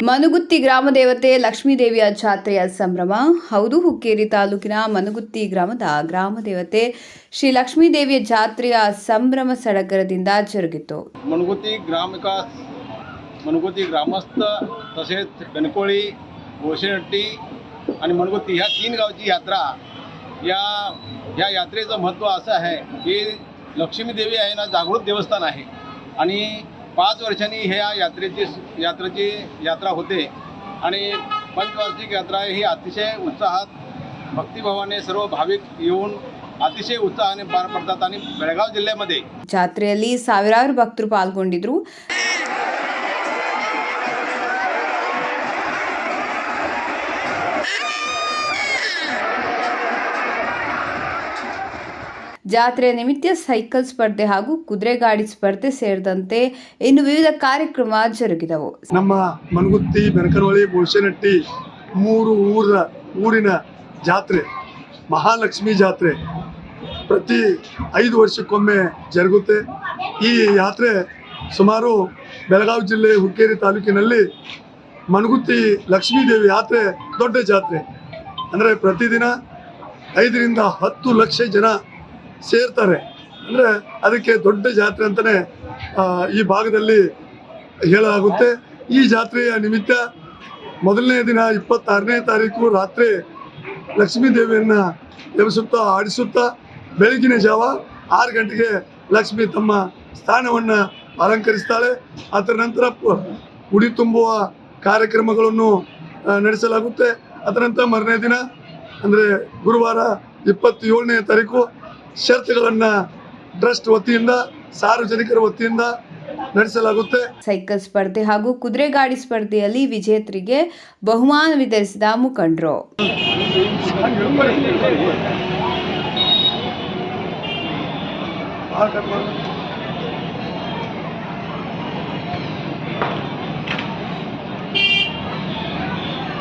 ಮನುಗುತ್ತಿ ಗ್ರಾಮದೇವತೆ ಲಕ್ಷ್ಮೀದೇವಿಯ ಜಾತ್ರೆಯ ಸಂಭ್ರಮ ಹೌದು ಹುಕ್ಕೇರಿ ತಾಲೂಕಿನ ಮನುಗುತ್ತಿ ಗ್ರಾಮದ ಗ್ರಾಮದೇವತೆ ಶ್ರೀ ಲಕ್ಷ್ಮೀದೇವಿಯ ಜಾತ್ರೆಯ ಸಂಭ್ರಮ ಸಡಗರದಿಂದ ಜರುಗಿತು ಮನುಗುತ್ತಿ ಗ್ರಾಮಿಕ ಮನುಗುತ್ತಿ ಗ್ರಾಮಸ್ಥ ತಸೇತ್ ಬೆನಕೋಳಿ गोशेहट्टी आणि ಮನುಗುತ್ತಿ ह्या ತೀನ್ गावची ಯಾತ್ರಾ ಯಾ ह्या यात्रेचं महत्त्व असं आहे की लक्ष्मीदेवी आहे ना जागृत देवस्थान आहे आणि पाच वर्षांनी ह्या यात्रेची यात्रेची यात्रा होते आणि पंचवार्षिक यात्रा ही अतिशय उत्साहात भक्तिभावाने सर्व भाविक येऊन अतिशय उत्साहाने पार पडतात आणि बेळगाव जिल्ह्यामध्ये ಜಾತ್ರೆಯಲ್ಲಿ ಸಾವಿರಾರು ಭಕ್ತರು ಪಾಲ್ಗೊಂಡಿದ್ರು ಜಾತ್ರೆಯ ನಿಮಿತ್ತ ಸೈಕಲ್ ಸ್ಪರ್ಧೆ ಹಾಗೂ ಕುದುರೆ ಗಾಡಿ ಸ್ಪರ್ಧೆ ಸೇರಿದಂತೆ ಇನ್ನು ವಿವಿಧ ಕಾರ್ಯಕ್ರಮ ಜರುಗಿದವು. ನಮ್ಮ ಮನಗುತ್ತಿ ಬೆನಕರವಳ್ಳಿ ಬೋಶನಟ್ಟಿ ಮೂರು ಊರ, ಊರಿನ ಜಾತ್ರೆ, ಮಹಾಲಕ್ಷ್ಮಿ ಜಾತ್ರೆ ಪ್ರತಿ ಐದು ವರ್ಷಕ್ಕೊಮ್ಮೆ ಜರುಗುತ್ತೆ. ಈ ಯಾತ್ರೆ ಸುಮಾರು ಬೆಳಗಾವಿ ಜಿಲ್ಲೆ ಹುಕ್ಕೇರಿ ತಾಲೂಕಿನಲ್ಲಿ ಮನಗುತ್ತಿ ಲಕ್ಷ್ಮೀದೇವಿ ಯಾತ್ರೆ ದೊಡ್ಡ ಜಾತ್ರೆ. ಅಂದರೆ ಪ್ರತಿದಿನ ಐದರಿಂದ ಹತ್ತು ಲಕ್ಷ ಜನ ಸೇರ್ತಾರೆ. ಅಂದರೆ ಅದಕ್ಕೆ ದೊಡ್ಡ ಜಾತ್ರೆ ಅಂತಲೇ ಈ ಭಾಗದಲ್ಲಿ ಹೇಳಲಾಗುತ್ತೆ. ಈ ಜಾತ್ರೆಯ ನಿಮಿತ್ತ ಮೊದಲನೇ ದಿನ ಇಪ್ಪತ್ತಾರನೇ ತಾರೀಕು ರಾತ್ರಿ ಲಕ್ಷ್ಮೀ ದೇವಿಯನ್ನು ಎಬ್ಬಿಸುತ್ತಾ ಆಡಿಸುತ್ತಾ, ಬೆಳಗಿನ ಜಾವ ಆರು ಗಂಟೆಗೆ ಲಕ್ಷ್ಮಿ ತಮ್ಮ ಸ್ಥಾನವನ್ನು ಅಲಂಕರಿಸ್ತಾಳೆ. ಅದರ ನಂತರ ಉಡಿ ತುಂಬುವ ಕಾರ್ಯಕ್ರಮಗಳನ್ನು ನಡೆಸಲಾಗುತ್ತೆ. ಅದರ ನಂತರ ಮರನೇ ದಿನ, ಅಂದರೆ ಗುರುವಾರ ಇಪ್ಪತ್ತೇಳನೇ ತಾರೀಕು ಷರತ್ತುಗಳನ್ನು ಟ್ರಸ್ಟ್ ವತಿಯಿಂದ ಸಾರ್ವಜನಿಕರ ವತಿಯಿಂದ ನಡೆಸಲಾಗುತ್ತೆ. ಸೈಕಲ್ ಸ್ಪರ್ಧೆ ಹಾಗೂ ಕುದುರೆ ಗಾಡಿ ಸ್ಪರ್ಧೆಯಲ್ಲಿ ವಿಜೇತರಿಗೆ ಬಹುಮಾನ ವಿತರಿಸಿದ ಮುಖಂಡರು.